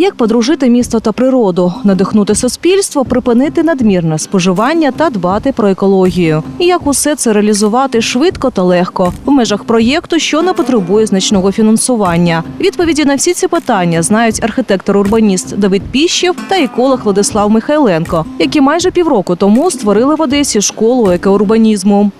Як подружити місто та природу, надихнути суспільство, припинити надмірне споживання та дбати про екологію. І як усе це реалізувати швидко та легко в межах проєкту, що не потребує значного фінансування. Відповіді на всі ці питання знають архітектор-урбаніст Давид Піщев та еколог Владислав Михайленко, які майже півроку тому створили в Одесі школу екоурбанізму.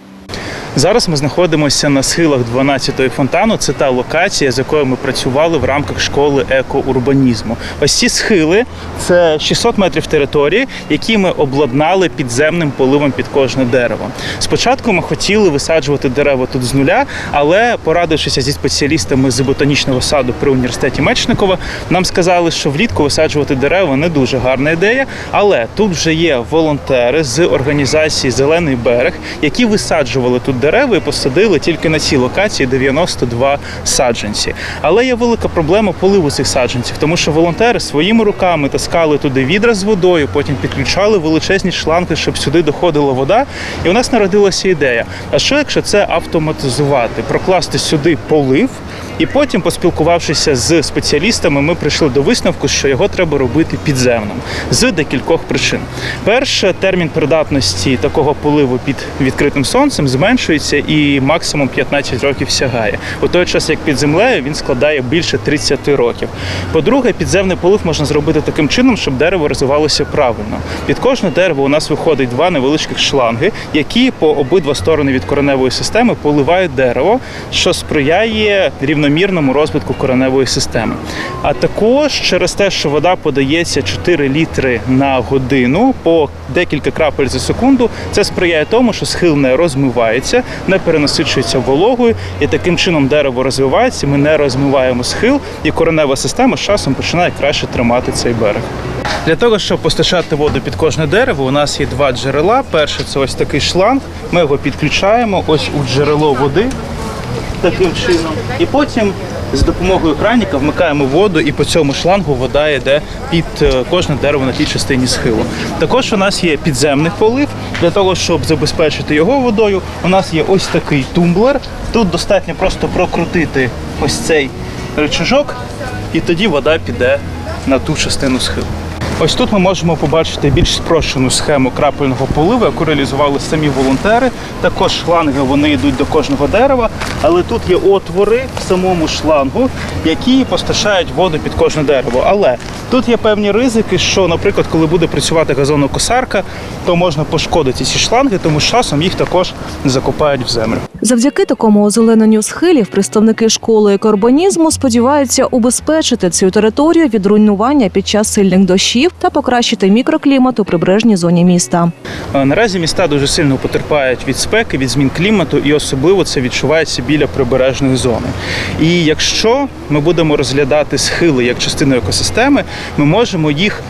Зараз ми знаходимося на схилах 12-ї фонтану. Це та локація, з якою ми працювали в рамках школи екоурбанізму. Ось ці схили це 600 метрів території, які ми обладнали підземним поливом під кожне дерево. Спочатку ми хотіли висаджувати дерева тут з нуля, але порадившися зі спеціалістами з ботанічного саду при університеті Мечникова, нам сказали, що влітку висаджувати дерева не дуже гарна ідея. Але тут вже є волонтери з організації Зелений берег, які висаджували тут дерева і посадили тільки на цій локації 92 саджанці. Але є велика проблема поливу цих саджанців, тому що волонтери своїми руками таскали туди відра з водою, потім підключали величезні шланги, щоб сюди доходила вода. І у нас народилася ідея: а що якщо це автоматизувати, прокласти сюди полив? І потім, поспілкувавшися з спеціалістами, ми прийшли до висновку, що його треба робити підземним з декількох причин. Перше, термін придатності такого поливу під відкритим сонцем зменшується і максимум 15 років сягає. У той час, як під землею, він складає більше 30 років. По-друге, підземний полив можна зробити таким чином, щоб дерево розвивалося правильно. Під кожне дерево у нас виходить два невеличких шланги, які по обидва сторони від кореневої системи поливають дерево, що сприяє рівномірному розвитку кореневої системи. А також через те, що вода подається 4 літри на годину по декілька крапель за секунду, це сприяє тому, що схил не розмивається, не перенасичується вологою, і таким чином дерево розвивається. Ми не розмиваємо схил, і коренева система з часом починає краще тримати цей берег. Для того, щоб постачати воду під кожне дерево, у нас є два джерела. Перше це ось такий шланг. Ми його підключаємо ось у джерело води таким чином. І потім з допомогою краніка вмикаємо воду, і по цьому шлангу вода йде під е, кожне дерево на тій частині схилу. Також у нас є підземний полив. Для того, щоб забезпечити його водою, у нас є ось такий тумблер. Тут достатньо просто прокрутити ось цей рычажок, і тоді вода піде на ту частину схилу. Ось тут ми можемо побачити більш спрощену схему крапельного поливу, яку реалізували самі волонтери. Також шланги вони йдуть до кожного дерева, але тут є отвори в самому шлангу, які постачають воду під кожне дерево. Але тут є певні ризики, що, наприклад, коли буде працювати газонокосарка, то можна пошкодити ці шланги, тому з часом їх також закопають в землю. Завдяки такому озелененню схилів представники школи екоурбанізму сподіваються убезпечити цю територію від руйнування під час сильних дощів та покращити мікроклімат у прибережній зоні міста. Е, Наразі міста дуже сильно потерпають від спеки, від змін клімату, і особливо це відчувається біля прибережної зони. І якщо ми будемо розглядати схили як частину екосистеми, ми можемо їх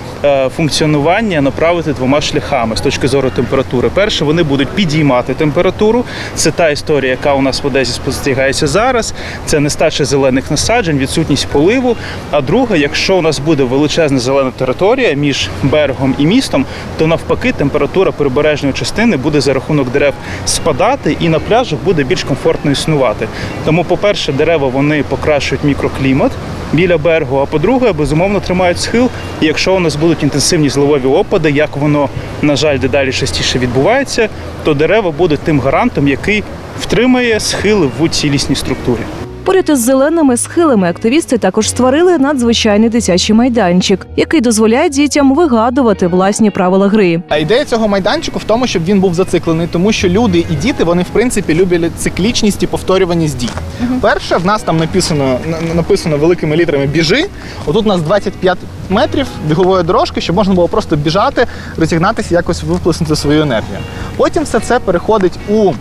функціонування направити двома шляхами з точки зору температури. Перше, вони будуть підіймати температуру. Це та історія, яка у нас в Одесі спостерігається зараз. Це нестача зелених насаджень, відсутність поливу. А друге, якщо у нас буде величезна зелена територія між берегом і містом, то навпаки температура прибережної частини буде за рахунок дерев спадати, і на пляжах буде більш комфортно існувати. Тому, по-перше, дерева вони покращують мікроклімат. Біля берегу, а по-друге, безумовно тримають схил. І якщо у нас будуть інтенсивні зливові опади, як воно, на жаль, дедалі частіше відбувається, то дерева будуть тим гарантом, який втримає схили в цілісній структурі. Поряд із зеленими схилами активісти також створили надзвичайний дитячий майданчик, який дозволяє дітям вигадувати власні правила гри. А ідея цього майданчику в тому, щоб він був зациклений, тому що люди і діти вони в принципі люблять циклічність і повторюваність дій. Перше, в нас там написано написано великими літерами біжи. Отут у нас 25 метрів бігової дорожки, щоб можна було просто біжати, розігнатися, якось виплеснути свою енергію. Потім все це переходить у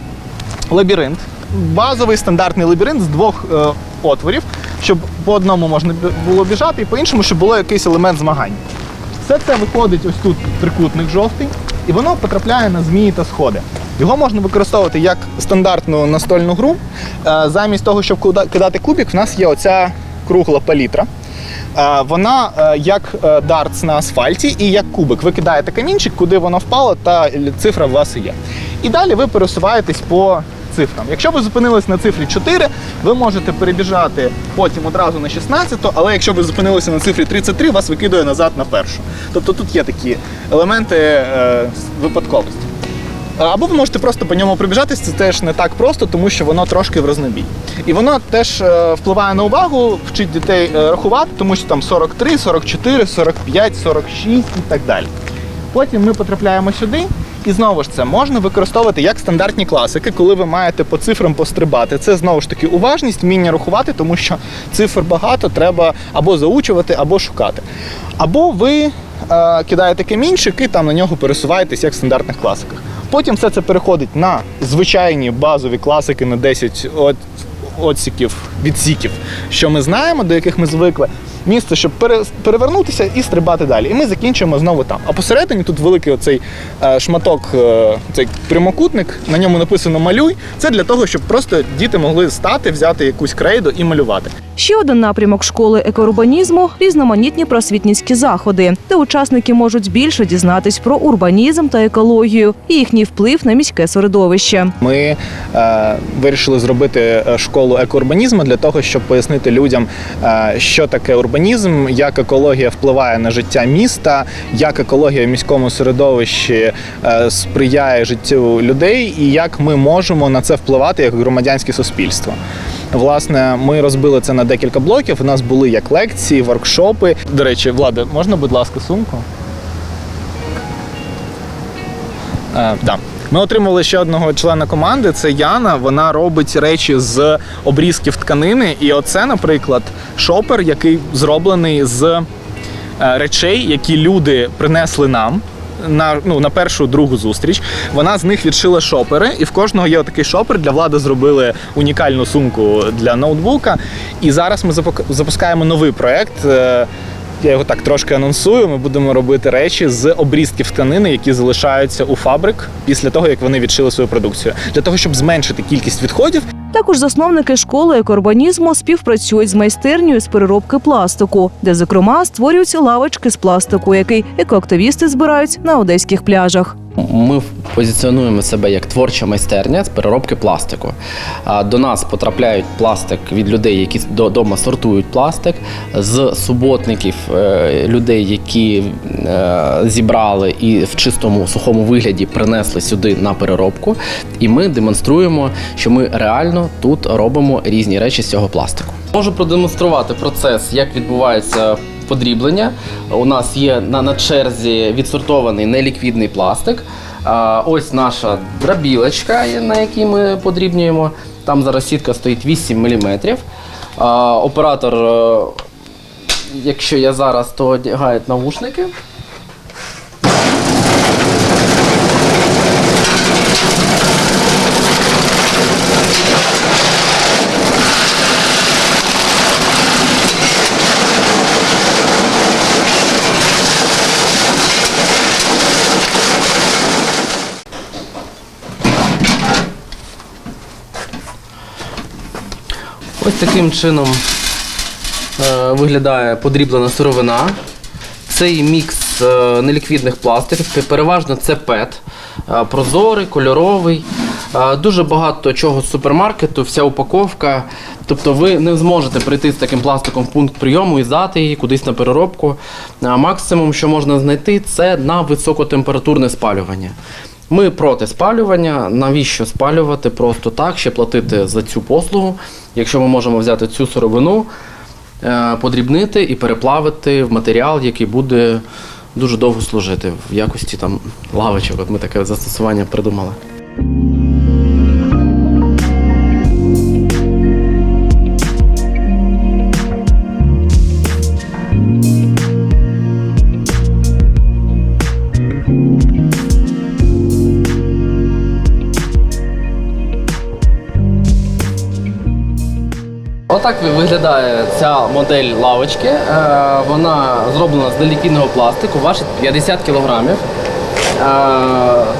лабіринт. Базовий стандартний лабіринт з двох е, отворів, щоб по одному можна було біжати, і по іншому, щоб було якийсь елемент змагань. Все це виходить ось тут трикутник жовтий, і воно потрапляє на змії та сходи. Його можна використовувати як стандартну настольну гру. Е, Замість того, щоб кидати кубик, в нас є оця кругла палітра. Е, Вона е, як е, дартс на асфальті і як кубик. Ви кидаєте камінчик, куди воно впало, та цифра у вас є. І далі ви пересуваєтесь по цифрам. Якщо ви зупинились на цифрі 4, ви можете перебіжати потім одразу на 16, але якщо ви зупинилися на цифрі 33, вас викидує назад на першу. Тобто тут є такі елементи е, випадковості. Або ви можете просто по ньому пробіжатись, це теж не так просто, тому що воно трошки в рознобій. І воно теж е, впливає на увагу, вчить дітей е, рахувати, тому що там 43, 44, 45, 46 і так далі. Потім ми потрапляємо сюди, і знову ж це можна використовувати як стандартні класики, коли ви маєте по цифрам пострибати. Це знову ж таки уважність, вміння рахувати, тому що цифр багато, треба або заучувати, або шукати. Або ви е, кидаєте камінчик і там на нього пересуваєтесь як в стандартних класиках. Потім все це переходить на звичайні базові класики на 10 от, отсіків, відсіків, що ми знаємо, до яких ми звикли. Місце, щоб пере- перевернутися і стрибати далі. І ми закінчуємо знову там. А посередині тут великий оцей е, шматок, е, цей прямокутник, на ньому написано малюй. Це для того, щоб просто діти могли стати, взяти якусь крейду і малювати. Ще один напрямок школи екоурбанізму різноманітні просвітницькі заходи, де учасники можуть більше дізнатись про урбанізм та екологію і їхній вплив на міське середовище. Ми е, вирішили зробити е, школу екоурбанізму для того, щоб пояснити людям, е, що таке урбанізм, як екологія впливає на життя міста, як екологія в міському середовищі е, сприяє життю людей, і як ми можемо на це впливати як громадянське суспільство. Власне, ми розбили це на декілька блоків. У нас були як лекції, воркшопи. До речі, Влада, можна, будь ласка, сумку? Е, да. Ми отримали ще одного члена команди. Це Яна. Вона робить речі з обрізків тканини. І оце, наприклад, шопер, який зроблений з е, речей, які люди принесли нам. На, ну, на першу другу зустріч вона з них відшила шопери, і в кожного є такий шопер. Для влади зробили унікальну сумку для ноутбука. І зараз ми запускаємо новий проект. Я його так трошки анонсую. Ми будемо робити речі з обрізків тканини, які залишаються у фабрик після того, як вони відшили свою продукцію, для того, щоб зменшити кількість відходів. Також засновники школи екорбанізму співпрацюють з майстернею з переробки пластику, де, зокрема, створюються лавочки з пластику, який екоактивісти збирають на одеських пляжах. Ми позиціонуємо себе як творча майстерня з переробки пластику. До нас потрапляють пластик від людей, які вдома сортують пластик, з суботників е, людей, які е, зібрали і в чистому сухому вигляді принесли сюди на переробку. І ми демонструємо, що ми реально тут робимо різні речі з цього пластику. Можу продемонструвати процес, як відбувається подріблення. У нас є на, на черзі відсортований неліквідний пластик. А, ось наша дробілочка, на якій ми подрібнюємо. Там зараз сітка стоїть 8 мм. А, оператор, е, якщо я зараз, то одягає навушники. Ось таким чином е, виглядає подріблена сировина. Цей мікс е, неліквідних пластиків, переважно це ПЕТ, е, прозорий, кольоровий. Дуже багато чого з супермаркету, вся упаковка. Тобто ви не зможете прийти з таким пластиком в пункт прийому і здати її кудись на переробку. Максимум, що можна знайти, це на високотемпературне спалювання. Ми проти спалювання. Навіщо спалювати просто так, ще платити за цю послугу, якщо ми можемо взяти цю сировину, е, подрібнити і переплавити в матеріал, який буде дуже довго служити в якості там лавочок. От ми таке застосування придумали. Отак виглядає ця модель лавочки. Е, Вона зроблена з неліквідного пластику, важить 50 кілограмів. Е,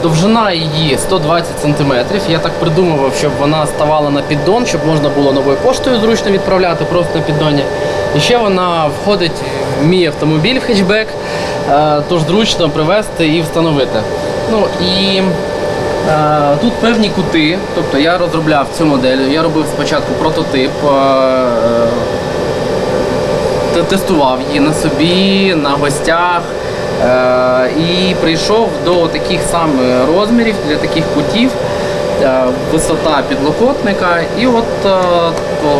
Довжина її 120 сантиметрів. Я так придумував, щоб вона ставала на піддон, щоб можна було новою поштою зручно відправляти просто на піддоні. І ще вона входить в мій автомобіль в хетчбек, е, тож зручно привезти і встановити. Ну і Тут певні кути, тобто я розробляв цю модель, я робив спочатку прототип, е, тестував її на собі, на гостях е, і прийшов до таких самих розмірів для таких кутів. е, Висота підлокотника, і от, е,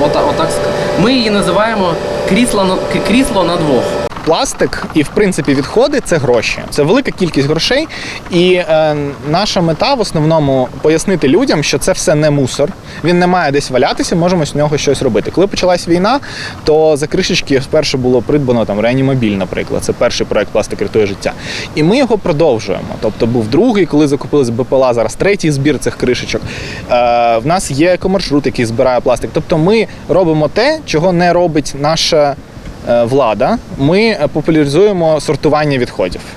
ота- отак ск- ми її називаємо крісло крісло на двох. Пластик і, в принципі, відходи це гроші. Це велика кількість грошей. І е, наша мета в основному пояснити людям, що це все не мусор. Він не має десь валятися, можемо з нього щось робити. Коли почалась війна, то за кришечки вперше було придбано там реанімобіль, наприклад. Це перший проект пластик рятує життя. І ми його продовжуємо. Тобто був другий, коли закупили з БПЛА, зараз третій збір цих кришечок. Е, в нас є екомаршрут, який збирає пластик. Тобто ми робимо те, чого не робить наша влада, ми е, популяризуємо сортування відходів.